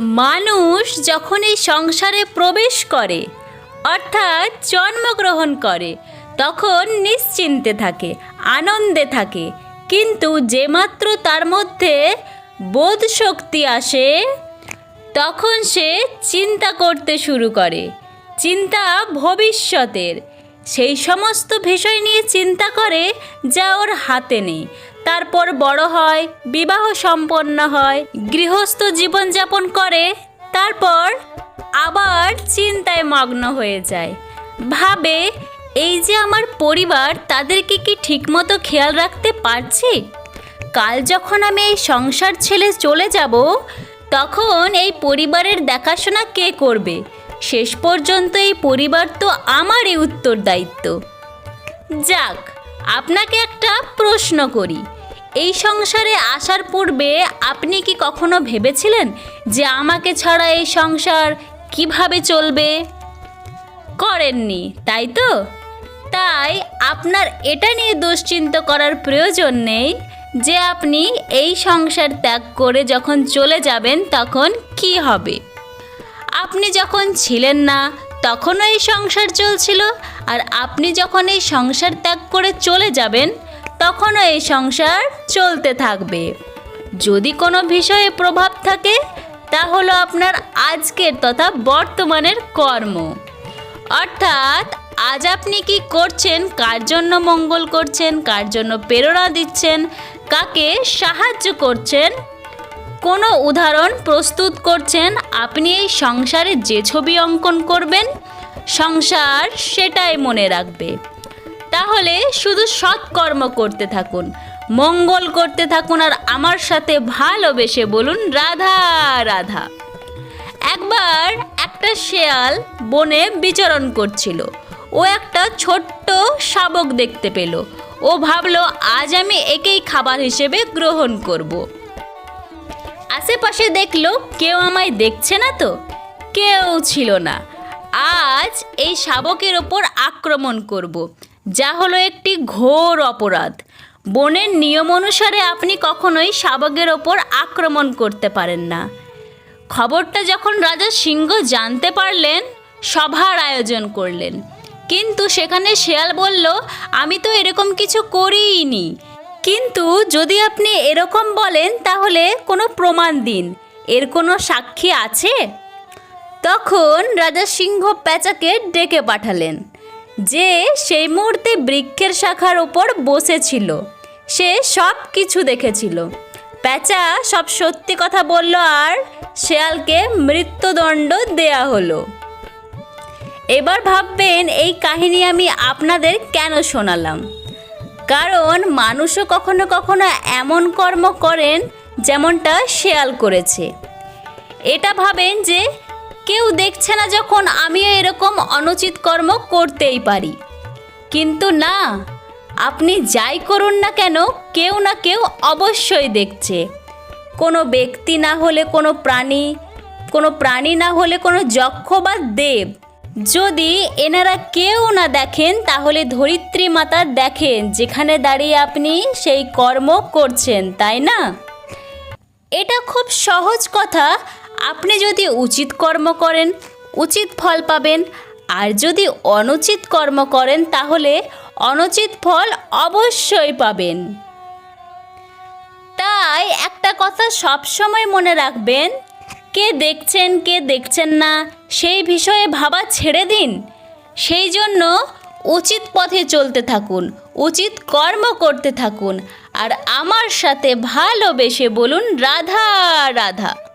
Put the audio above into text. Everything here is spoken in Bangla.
মানুষ যখন এই সংসারে প্রবেশ করে, অর্থাৎ জন্মগ্রহণ করে, তখন নিশ্চিন্তে থাকে, আনন্দে থাকে। কিন্তু যেমাত্র তার মধ্যে বোধ শক্তি আসে, তখন সে চিন্তা করতে শুরু করে। চিন্তা ভবিষ্যতের। সেই সমস্ত বিষয় নিয়ে চিন্তা করে যা ওর হাতে নেই। তারপর বড় হয়, বিবাহ সম্পন্ন হয়, গৃহস্থ জীবনযাপন করে, তারপর আবার চিন্তায় মগ্ন হয়ে যায়। ভাবে, এই যে আমার পরিবার, তাদেরকে কি ঠিকমতো খেয়াল রাখতে পারছি? কাল যখন আমি এই সংসার ছেড়ে চলে যাব, তখন এই পরিবারের দেখাশোনা কে করবে? শেষ পর্যন্ত এই পরিবার তো আমারই উত্তরদায়িত্ব। যাক, আপনাকে একটা প্রশ্ন করি। এই সংসারে আসার পূর্বে আপনি কি কখনো ভেবেছিলেন যে আমাকে ছাড়া এই সংসার কীভাবে চলবে? করেননি, তাই তো? তাই আপনার এটা নিয়ে দুশ্চিন্তা করার প্রয়োজন নেই যে আপনি এই সংসার ত্যাগ করে যখন চলে যাবেন তখন কি হবে। আপনি যখন ছিলেন না, তখনও এই সংসার চলছিল আর আপনি যখন এই সংসার ত্যাগ করে চলে যাবেন তখনও এই সংসার চলতে থাকবে। যদি কোনো বিষয়ে প্রভাব থাকে তা হলো আপনার আজকের তথা বর্তমানের কর্ম। অর্থাৎ, আজ আপনি কি করছেন, কার জন্য মঙ্গল করছেন, কার জন্য প্রেরণা দিচ্ছেন, কাকে সাহায্য করছেন, কোনো উদাহরণ প্রস্তুত করছেন, আপনি এই সংসারে যে ছবি অঙ্কন করবেন, সংসার সেটাই মনে রাখবে। তাহলে শুধু সৎকর্ম করতে থাকুন, মঙ্গল করতে থাকুন আর আমার সাথে ভালোবেসে বলুন রাধা রাধা। একবার একটা শেয়াল বনে বিচরণ করছিল। ও একটা ছোট্ট শাবক দেখতে পেল। ও ভাবলো, আজ আমি একেই খাবার হিসেবে গ্রহণ করব। আশেপাশে দেখল, কেউ আমায় দেখছে না তো? কেউ ছিল না। আজ এই শাবকের ওপর আক্রমণ করব। যা হলো একটি ঘোর অপরাধ। বনের নিয়ম অনুসারে আপনি কখনোই শাবকের ওপর আক্রমণ করতে পারেন না। খবরটা যখন রাজা সিংহ জানতে পারলেন, সভার আয়োজন করলেন। কিন্তু সেখানে শেয়াল বলল, আমি তো এরকম কিছু করিনি কিন্তু যদি আপনি এরকম বলেন, তাহলে কোনো প্রমাণ দিন। এর কোনো সাক্ষী আছে? তখন রাজা সিংহ প্যাঁচাকে ডেকে পাঠালেন। যে সেই মুহূর্তে বৃক্ষের শাখার ওপর বসেছিল। সে সব কিছু দেখেছিল। প্যাঁচা সব সত্যি কথা বলল আর শেয়ালকে মৃত্যুদণ্ড দেয়া হলো। এবার ভাববেন, এই কাহিনী আমি আপনাদের কেন শোনালাম? কারণ মানুষও কখনো কখনো এমন কর্ম করেন যেমনটা শেয়াল করেছে। এটা ভাবেন যে কেউ দেখছে না যখন আমিও এরকম অনুচিত কর্ম করতেই পারি। কিন্তু না, আপনি যাই করুন না কেন, কেউ না কেউ অবশ্যই দেখছে। কোনো ব্যক্তি না হলে কোনো প্রাণী কোনো প্রাণী না হলে কোনো যক্ষ বা দেব। যদি এনারা কেউ না দেখেন, তাহলে ধরিত্রী মাতা দেখেন, যেখানে দাঁড়িয়ে আপনি সেই কর্ম করছেন, তাই না? এটা খুব সহজ কথা আপনি যদি উচিত কর্ম করেন, উচিত ফল পাবেন। আর যদি অনুচিত কর্ম করেন, তাহলে অনুচিত ফল অবশ্যই পাবেন। তাই একটা কথা সবসময় মনে রাখবেন, কে দেখছেন কে দেখছেন না, সেই বিষয়ে ভাবা ছেড়ে দিন। সেই জন্য উচিত পথে চলতে থাকুন, উচিত কর্ম করতে থাকুন। আর আমার সাথে ভালোবেসে বলুন, রাধা রাধা।